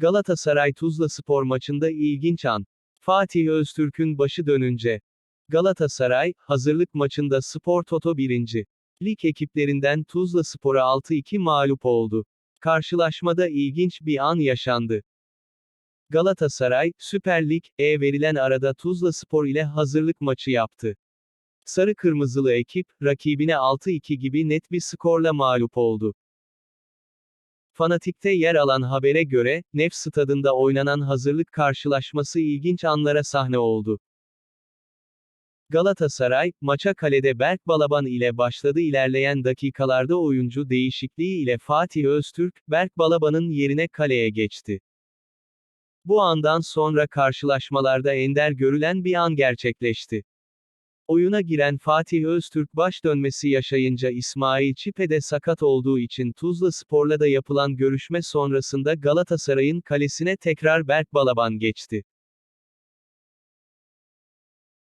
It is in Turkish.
Galatasaray Tuzla Spor maçında ilginç an. Fatih Öztürk'ün başı dönünce. Galatasaray, hazırlık maçında Spor Toto 1. Lig ekiplerinden Tuzla Spor'a 6-2 mağlup oldu. Karşılaşmada ilginç bir an yaşandı. Galatasaray, Süper Lig, E verilen arada Tuzla Spor ile hazırlık maçı yaptı. Sarı Kırmızılı ekip, rakibine 6-2 gibi net bir skorla mağlup oldu. Fanatik'te yer alan habere göre, Nef stadında oynanan hazırlık karşılaşması ilginç anlara sahne oldu. Galatasaray, maça kalede Berk Balaban ile başladı ilerleyen dakikalarda oyuncu değişikliği ile Fatih Öztürk, Berk Balaban'ın yerine kaleye geçti. Bu andan sonra karşılaşmalarda ender görülen bir an gerçekleşti. Oyuna giren Fatih Öztürk baş dönmesi yaşayınca İsmail Çipe de sakat olduğu için Tuzla Spor'la da yapılan görüşme sonrasında Galatasaray'ın kalesine tekrar Berk Balaban geçti.